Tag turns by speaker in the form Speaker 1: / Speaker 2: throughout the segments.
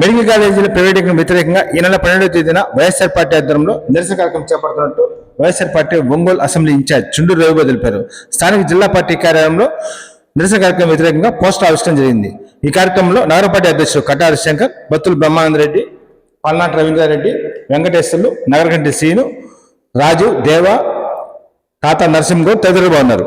Speaker 1: Medical కాలేజీల ప్రైవేటీకరణ వ్యతిరేకంగా ఈ నెల పన్నెండవ తేదీన వైఎస్ఆర్ పార్టీ ఆధ్వర్యంలో నిరసన కార్యక్రమం చేపడుతున్నట్టు YSR party Ongole assembly incharge Chunduru Ravibabu తెలిపారు. స్థానిక జిల్లా పార్టీ కార్యాలయంలో నిరసన కార్యక్రమం వ్యతిరేకంగా పోస్టర్ ఆవిష్కరణ జరిగింది. ఈ కార్యక్రమంలో నగర పార్టీ అధ్యక్షుడు కటారి శంకర్ బత్తుల బ్రహ్మానందరెడ్డి పల్నాటి రవీంద్రారెడ్డి వెంకటేశ్వర్లు నగరకంటి సీను రాజు దేవ తాత నరసింహగౌడ్ తదితరులు ఉన్నారు.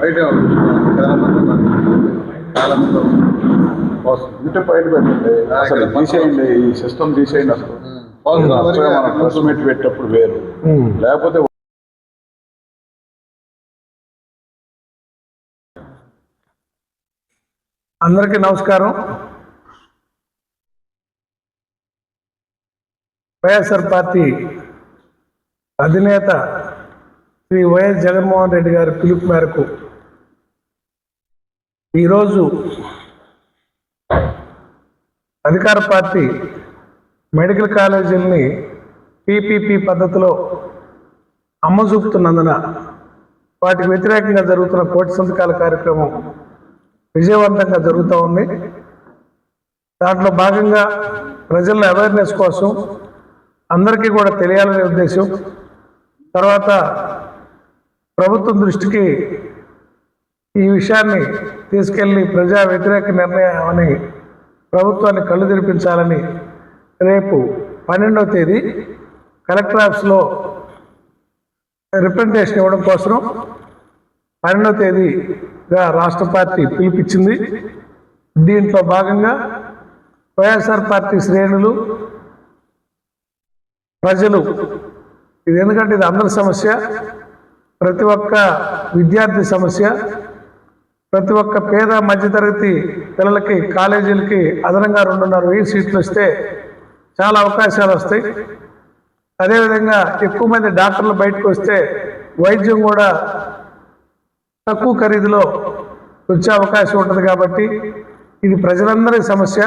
Speaker 2: బయట. ఇంటి బయట పెట్టండి అసలు తీసేయండి ఈ సిస్టమ్ తీసేయండి అసలు. అసలు మనం ప్రెస్ మీట్ పెట్టేటప్పుడు వేరు. లేకపోతే
Speaker 3: అందరికీ నమస్కారం. వైఎస్ఆర్ పార్టీ అధినేత శ్రీ వైఎస్ జగన్మోహన్ రెడ్డి గారి పిలుపు మేరకు ఈరోజు అధికార పార్టీ మెడికల్ కాలేజీని పీపీపీ పద్ధతిలో అమ్మ చూపుతున్నందున వాటికి వ్యతిరేకంగా జరుగుతున్న కోటి సంతకాల కార్యక్రమం విజయవంతంగా జరుగుతూ ఉంది. దాంట్లో భాగంగా ప్రజల అవేర్నెస్ కోసం అందరికీ కూడా తెలియాలనే ఉద్దేశం. తర్వాత ప్రభుత్వం దృష్టికి ఈ విషయాన్ని తీసుకెళ్ళి ప్రజా వ్యతిరేక నిర్ణయం అని ప్రభుత్వాన్ని కళ్ళు తెరిపించాలని రేపు పన్నెండవ తేదీ కలెక్టర్ ఆఫీస్లో రిప్రజెంటేషన్ ఇవ్వడం కోసం పన్నెండవ తేదీగా రాష్ట్ర పార్టీ పిలిపించింది. దీంట్లో భాగంగా వైఎస్ఆర్ పార్టీ శ్రేణులు ప్రజలు. ఇది ఎందుకంటే ఇది అందరి సమస్య ప్రతి ఒక్క విద్యార్థి సమస్య ప్రతి ఒక్క పేద మధ్యతరగతి పిల్లలకి కాలేజీలకి అదనంగా రెండున్నర వెయ్యి సీట్లు వస్తే చాలా అవకాశాలు వస్తాయి. అదేవిధంగా ఎక్కువ మంది డాక్టర్లు బయటకు వస్తే వైద్యం కూడా తక్కువ ఖరీదులో వచ్చే అవకాశం ఉంటుంది కాబట్టి ఇది ప్రజలందరి సమస్య.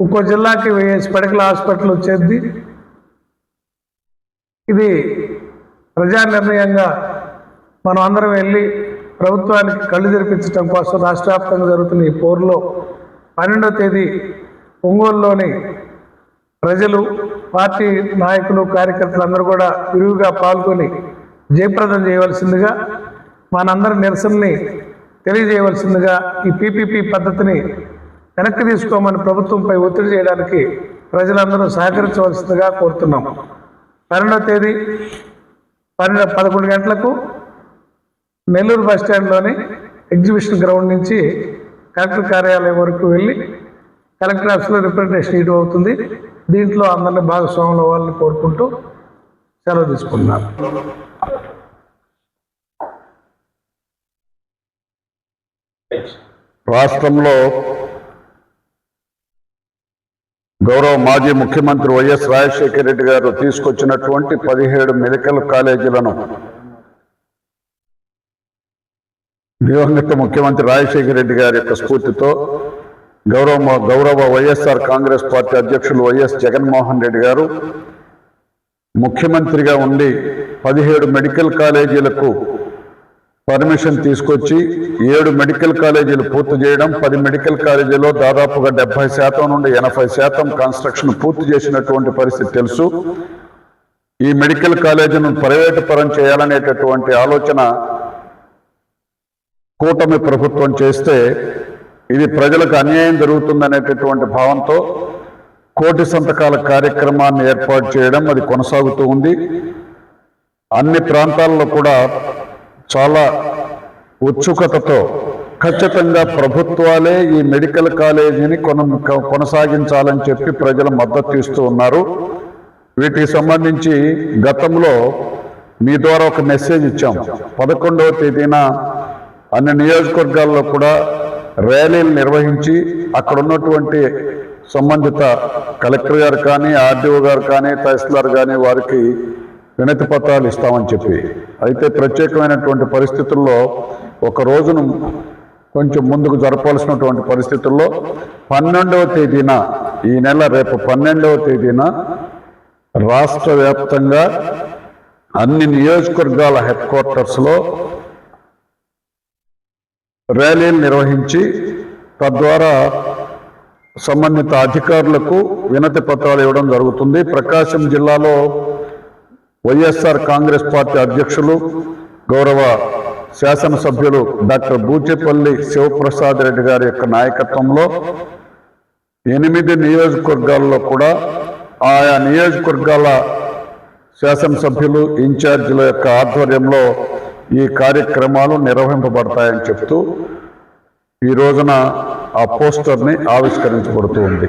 Speaker 3: ఒక్కో జిల్లాకి వేసి మెడికల్ హాస్పిటల్ వచ్చేది ఇది ప్రజా నిర్ణయంగా మనం అందరం వెళ్ళి ప్రభుత్వానికి కళ్ళు తెరిపించడం కోసం రాష్ట్ర వ్యాప్తంగా జరుగుతున్న ఈ పోరులో పన్నెండవ తేదీ ఒంగోలులోని ప్రజలు పార్టీ నాయకులు కార్యకర్తలు అందరూ కూడా విరివిగా పాల్గొని జయప్రదం చేయవలసిందిగా మనందరి నిరసనని తెలియజేయవలసిందిగా ఈ పీపీపీ పద్ధతిని వెనక్కి తీసుకోమని ప్రభుత్వంపై ఒత్తిడి చేయడానికి ప్రజలందరూ సహకరించవలసిందిగా కోరుతున్నాం. పన్నెండవ తేదీ పన్నెండు పదకొండు గంటలకు నెల్లూరు బస్ స్టాండ్లోని ఎగ్జిబిషన్ గ్రౌండ్ నుంచి కలెక్టర్ కార్యాలయం వరకు వెళ్ళి కలెక్టర్ ఆఫీస్లో రిప్రజెంటేషన్ ఇటు అవుతుంది. దీంట్లో అందరినీ భాగస్వాములు అవ్వాలని కోరుకుంటూ సెలవు తీసుకుంటున్నాను.
Speaker 2: రాష్ట్రంలో గౌరవ మాజీ ముఖ్యమంత్రి వైఎస్ రాజశేఖర రెడ్డి గారు తీసుకొచ్చినటువంటి పదిహేడు మెడికల్ కాలేజీలను దివంగత ముఖ్యమంత్రి రాజశేఖర రెడ్డి గారి యొక్క స్ఫూర్తితో గౌరవ గౌరవ వైఎస్ఆర్ కాంగ్రెస్ పార్టీ అధ్యక్షులు వైఎస్ జగన్మోహన్ రెడ్డి గారు ముఖ్యమంత్రిగా ఉండి పదిహేడు మెడికల్ కాలేజీలకు పర్మిషన్ తీసుకొచ్చి ఏడు మెడికల్ కాలేజీలు పూర్తి చేయడం పది మెడికల్ కాలేజీలో దాదాపుగా డెబ్బై శాతం నుండి ఎనభై శాతం కన్స్ట్రక్షన్ పూర్తి చేసినటువంటి పరిస్థితి తెలుసు. ఈ మెడికల్ కాలేజీను ప్రైవేటు పరం చేయాలనేటటువంటి ఆలోచన కూటమి ప్రభుత్వం చేస్తే ఇది ప్రజలకు అన్యాయం జరుగుతుందనేటటువంటి భావంతో కోటి సంతకాల కార్యక్రమాన్ని ఏర్పాటు చేయడం అది కొనసాగుతూ ఉంది. అన్ని ప్రాంతాల్లో కూడా చాలా ఉత్సుకతతో ఖచ్చితంగా ప్రభుత్వాలే ఈ మెడికల్ కాలేజీని కొన కొనసాగించాలని చెప్పి ప్రజలు మద్దతు ఇస్తూ ఉన్నారు. వీటికి సంబంధించి గతంలో మీ ద్వారా ఒక మెసేజ్ ఇచ్చాం. పదకొండవ తేదీన అన్ని నియోజకవర్గాల్లో కూడా ర్యాలీలు నిర్వహించి అక్కడ ఉన్నటువంటి సంబంధిత కలెక్టర్ గారు కానీ ఆర్డీఓ గారు కానీ తహసీల్దార్ కానీ వారికి వినతి పత్రాలు ఇస్తామని చెప్పి. అయితే ప్రత్యేకమైనటువంటి పరిస్థితుల్లో ఒక రోజును కొంచెం ముందుకు జరపాల్సినటువంటి పరిస్థితుల్లో పన్నెండవ తేదీన ఈ నెల రేపు పన్నెండవ తేదీన రాష్ట్ర వ్యాప్తంగా అన్ని నియోజకవర్గాల హెడ్ క్వార్టర్స్లో ర్యాలీలు నిర్వహించి తద్వారా సంబంధిత అధికారులకు వినతి పత్రాలు ఇవ్వడం జరుగుతుంది. ప్రకాశం జిల్లాలో వైఎస్ఆర్ కాంగ్రెస్ పార్టీ అధ్యక్షులు గౌరవ శాసనసభ్యులు డాక్టర్ బూచేపల్లి శివప్రసాద్ రెడ్డి గారి యొక్క నాయకత్వంలో ఎనిమిది నియోజకవర్గాల్లో కూడా ఆయా నియోజకవర్గాల శాసనసభ్యులు ఇన్ఛార్జీల యొక్క ఆధ్వర్యంలో ఈ కార్యక్రమాలు నిర్వహింపబడతాయని చెప్తూ ఈ రోజున ఆ పోస్టర్ని ఆవిష్కరించబడుతూ ఉంది.